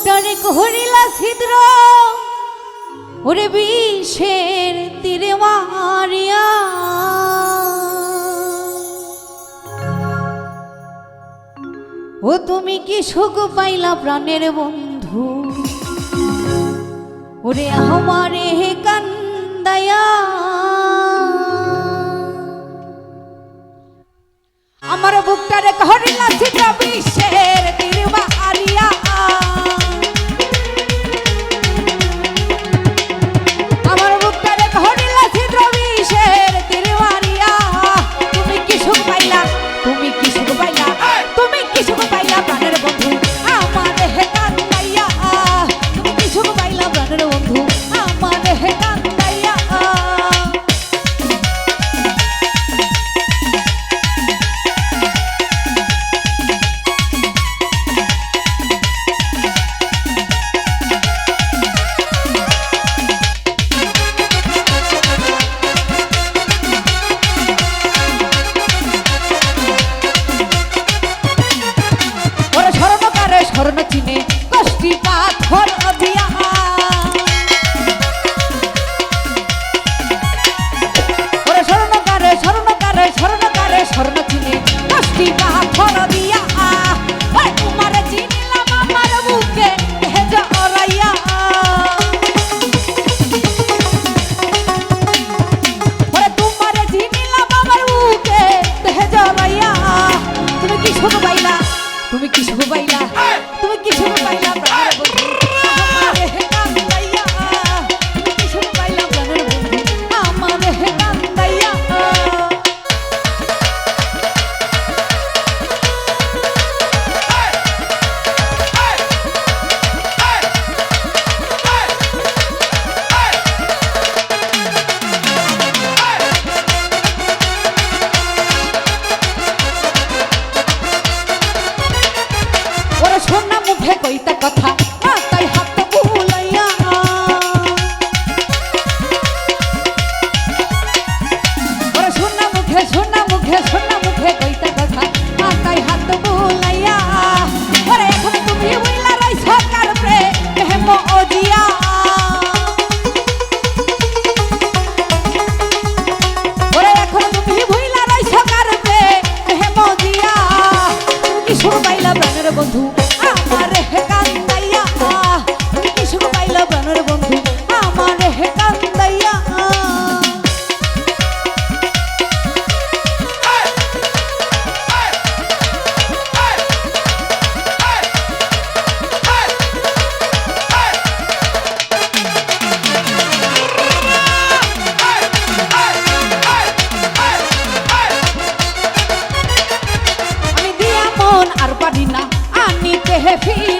অন্তরে ঘরিলা ছিদ্র, ওরে বিষের তীরে মারিয়া। ও তুমি কি সুখ পাইলা প্রাণের বন্ধু? ওরে হে কান্দায়া আমার বুকটারে ঘরিলা ছিদ্র, বিষের সুখ পাইলা তুমি কি সুখ পাইলা বন্ধু। হে ফিরে